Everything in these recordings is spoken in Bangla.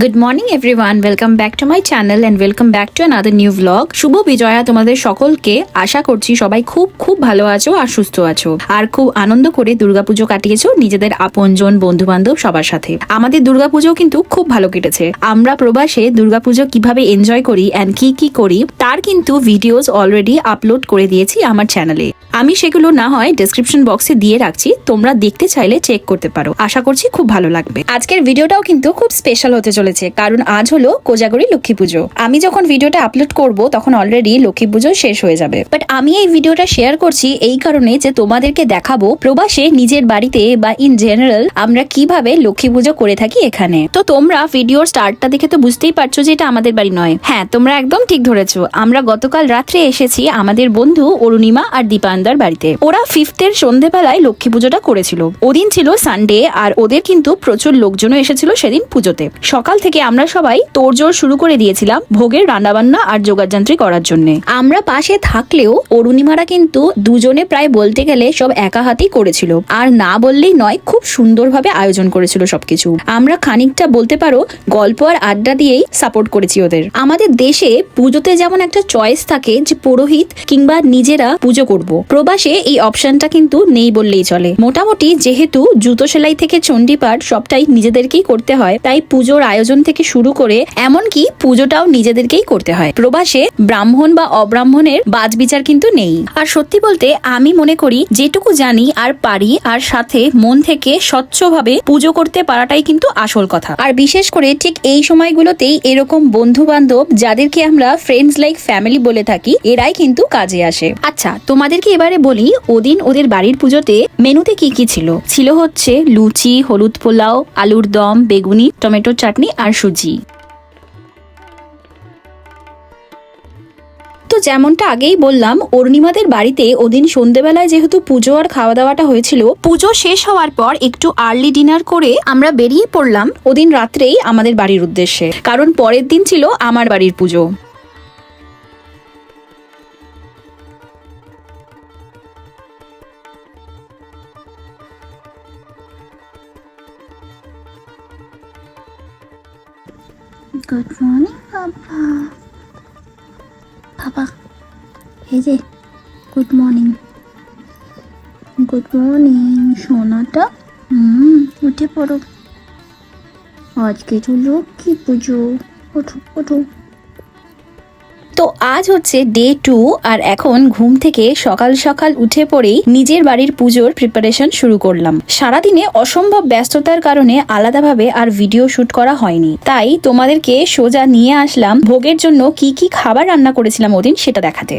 Good morning everyone welcome back to my channel and welcome back to another new blog Shubho Bijoya তোমাদের সকলকে আশা করছি সবাই খুব খুব ভালো আছো আর সুস্থ আছো। আর খুব আনন্দ করে দুর্গাপুজো কাটিয়েছো নিজেদের আপনজন বন্ধু বান্ধব সবার সাথে। আমাদের দুর্গাপুজো কিন্তু খুব ভালো কেটেছে। আমরা প্রবাসে দুর্গাপুজো কীভাবে এনজয় করি অ্যান্ড কি কি করি, তার কিন্তু ভিডিওস অলরেডি আপলোড করে দিয়েছি আমার চ্যানেলে আমি সেগুলো না হয় ডেসক্রিপশন বক্সে দিয়ে রাখছি, তোমরা দেখতে চাইলে চেক করতে পারো। আশা করছি খুব ভালো লাগবে। আজকের ভিডিওটাও কিন্তু খুব স্পেশাল হতে চলেছে। কারণ আজ হলো কোজাগরি লক্ষ্মী পুজো। আমি যখন ভিডিওটা আপলোড করব, তখন অলরেডি লক্ষ্মী পুজো শেষ হয়ে যাবে। বাট আমি এই ভিডিওটা শেয়ার করছি এই কারণে যে তোমাদেরকে দেখাবো প্রবাসে নিজের বাড়িতে বা ইন জেনারেল আমরা কীভাবে লক্ষ্মী পুজো করে থাকি এখানে। তো তোমরা ভিডিওর স্টার্টটা দেখে তো বুঝতেই পারছ যে এটা আমাদের বাড়ি নয়। হ্যাঁ তোমরা একদম ঠিক ধরেছো। আমরা গতকাল রাত্রে এসেছি আমাদের বন্ধু অরুণিমা আর দীপান্দার বাড়িতে। ওরা ফিফথের সন্ধেবেলায় লক্ষ্মী পুজোটা করেছিল। ওদিন ছিল সানডে আর ওদের কিন্তু প্রচুর লোকজনও এসেছিল সেদিন পুজোতে। সকাল থেকে আমরা সবাই তোড়জোড় শুরু করে দিয়েছিলাম ভোগের রান্নাবান্না আর যোগাযান্ত্রী করার জন্য। আমরা পাশে থাকলেও অরুণিমারা কিন্তু দুজনে প্রায় বলতে গেলে সব একা হাতেই করেছিল। আর না বললেই নয়, খুব সুন্দরভাবে আয়োজন করেছিল সবকিছু। আমরা খানিকটা বলতে পারো গল্প আর আড্ডা দিয়েই সাপোর্ট করেছি ওদের। আমাদের দেশে পুজোতে যেমন একটা চয়েস থাকে যে পুরোহিত কিংবা নিজেরা পুজো করব। প্রবাসে এই অপশনটা কিন্তু নেই বললেই চলে। মোটামুটি যেহেতু জুতো সেলাই থেকে চণ্ডীপাঠ সবটাই নিজেদেরকেই করতে হয়, তাই পুজোর আয়োজন থেকে শুরু করে এমনকি পুজোটাও নিজেদেরকেই করতে হয়। প্রবাসে ব্রাহ্মণ বা অব্রাহ্মণের বাজ বিচার কিন্তু নেই। আর সত্যি বলতে আমি মনে করি যেটুকু জানি আর পারি আর সাথে মন থেকে স্বচ্ছভাবে পুজো করতে পারাটাই কিন্তু আসল কথা। আর বিশেষ করে ঠিক এই সময়গুলোতেই এরকম বন্ধু বান্ধব যাদেরকে আমরা ফ্রেন্ডস লাইক ফ্যামিলি বলে থাকি, এরাই কিন্তু কাজে আসে। আচ্ছা তোমাদেরকে এবারে বলি ওদিন ওদের বাড়ির পুজোতে মেনুতে কি কি ছিল? ছিল হচ্ছে লুচি, হলুদ পোলাও, আলুর দম, বেগুনি, টমেটোর চাটনি আর সুজি। তো যেমনটা আগেই বললাম, অরুণিমাদের বাড়িতে ওদিন সন্ধেবেলায় যেহেতু পুজো আর খাওয়া দাওয়াটা হয়েছিল, পুজো শেষ হওয়ার পর একটু আর্লি ডিনার করে আমরা বেরিয়ে পড়লাম ওদিন রাত্রেই আমাদের বাড়ির উদ্দেশ্যে। কারণ পরের দিন ছিল আমার বাড়ির পুজো। গুড মর্নিং বাবা বাবা এই যে গুড মর্নিং গুড মর্নিং সোনাটা। হুম, উঠে পড়ো। আজকে তো লক্ষ্মী পুজো। ওঠো ওঠো। তো আজ হচ্ছে ডে টু আর এখন ঘুম থেকে সকাল সকাল উঠে পড়েই নিজের বাড়ির পুজোর প্রিপারেশন শুরু করলাম। সারাদিনে অসম্ভব ব্যস্ততার কারণে আলাদাভাবে আর ভিডিও শুট করা হয়নি। তাই তোমাদেরকে সোজা নিয়ে আসলাম ভোগের জন্য কি কি খাবার রান্না করেছিলাম ওদিন সেটা দেখাতে।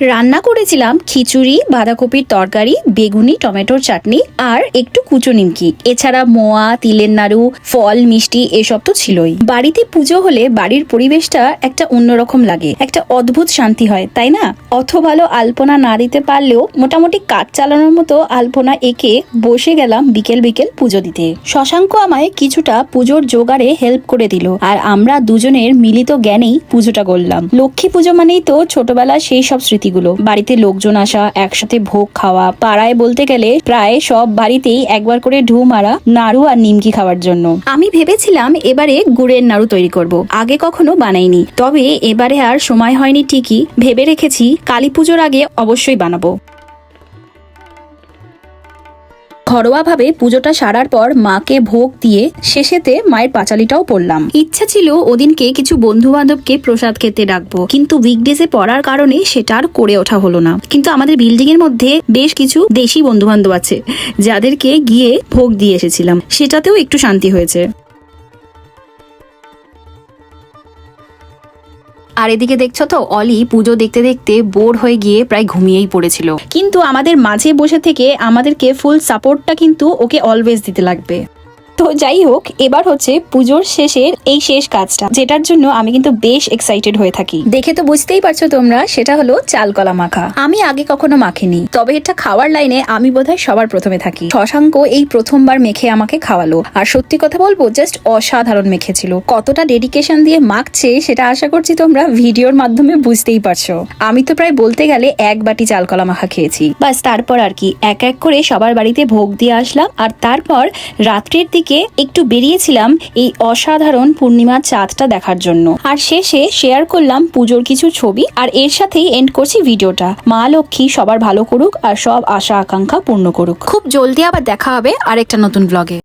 রান্না করেছিলাম খিচুড়ি, বাঁধাকপির তরকারি, বেগুনি, টমেটোর চাটনি আর একটু কুচো নিমকি। এছাড়া মোয়া, তিলের নাড়ু, ফল, মিষ্টি এসব তো ছিলই। বাড়িতে পুজো হলে বাড়ির পরিবেশটা একটা অন্যরকম লাগে, একটা অদ্ভুত শান্তি হয়, তাই না? অথ ভালো আলপনা না দিতে পারলেও মোটামুটি কাজ চালানোর মতো আলপনা এঁকে বসে গেলাম বিকেল বিকেল পুজো দিতে। শশাঙ্ক আমায় কিছুটা পুজোর জোগাড়ে হেল্প করে দিল আর আমরা দুজনের মিলিত জ্ঞানেই পুজোটা করলাম। লক্ষ্মী পুজো মানেই তো ছোটবেলা সেই সব স্মৃতিগুলো বাড়িতে লোকজন আসা, একসাথে ভোগ খাওয়া, পাড়ায় বলতে গেলে প্রায় সব বাড়িতেই একবার করে ঢু মারা নাড়ু আর নিমকি খাওয়ার জন্য। আমি ভেবেছিলাম এবারে গুড়ের নাড়ু তৈরি করব, আগে কখনো বানাইনি। তবে এবারে আর সময় হয়নি ঠিকই, ভেবে রেখেছি কালী পুজোর আগে অবশ্যই বানাবো। ঘরোয়াভাবে পুজোটা সারার পর মাকে ভোগ দিয়ে শেষেতে মায়ের পাঁচালিটাও পড়লাম। ইচ্ছা ছিল ওদিনকে কিছু বন্ধু বান্ধবকে প্রসাদ খেতে ডাকবো, কিন্তু উইকডেজে পড়ার কারণে সেটা আর করে ওঠা হলো না। কিন্তু আমাদের বিল্ডিং এর মধ্যে বেশ কিছু দেশি বন্ধু বান্ধব আছে, যাদেরকে গিয়ে ভোগ দিয়ে এসেছিলাম। সেটাতেও একটু শান্তি হয়েছে। আর এদিকে দেখছ তো, অলি পুজো দেখতে দেখতে বোর হয়ে গিয়ে প্রায় ঘুমিয়েই পড়েছিল। কিন্তু আমাদের মাঝে বসে থেকে আমাদেরকে ফুল সাপোর্টটা কিন্তু ওকে অলওয়েজ দিতে লাগবে। তো যাই হোক এবার হচ্ছে পুজোর শেষের এই শেষ কাজটা যেটার জন্য আমি কিন্তু বেশ এক্সাইটেড হয়ে থাকি। দেখে তো বুঝতেই পারছ তোমরা সেটা হলো চাল কলা মাখা। আমি আগে কখনো মাখিনি তবে এটা খাওয়ার লাইনে আমি বোধহয় সবার প্রথমে থাকি। শশাঙ্ক এই প্রথমবার মেখে আমাকে খাওয়ালো আর সত্যি কথা বলব জাস্ট অসাধারণ মেখেছিল। কতটা ডেডিকেশন দিয়ে মাখছে সেটা আশা করছি তোমরা ভিডিওর মাধ্যমে বুঝতেই পারছ। আমি তো প্রায় বলতে গেলে এক বাটি চাল কলা মাখা খেয়েছি। বাস তারপর আর কি এক এক করে সবার বাড়িতে ভোগ দিয়ে আসলাম আর তারপর রাত্রের দিকে একটু বেরিয়েছিলাম এই অসাধারণ পূর্ণিমার চাঁদটা দেখার জন্য। আর শেষে শেয়ার করলাম পুজোর কিছু ছবি আর এর সাথেই এন্ড করছি ভিডিওটা। মা লক্ষ্মী সবার ভালো করুক আর সব আশা আকাঙ্ক্ষা পূর্ণ করুক। খুব জলদি আবার দেখা হবে আরেকটা নতুন ব্লগে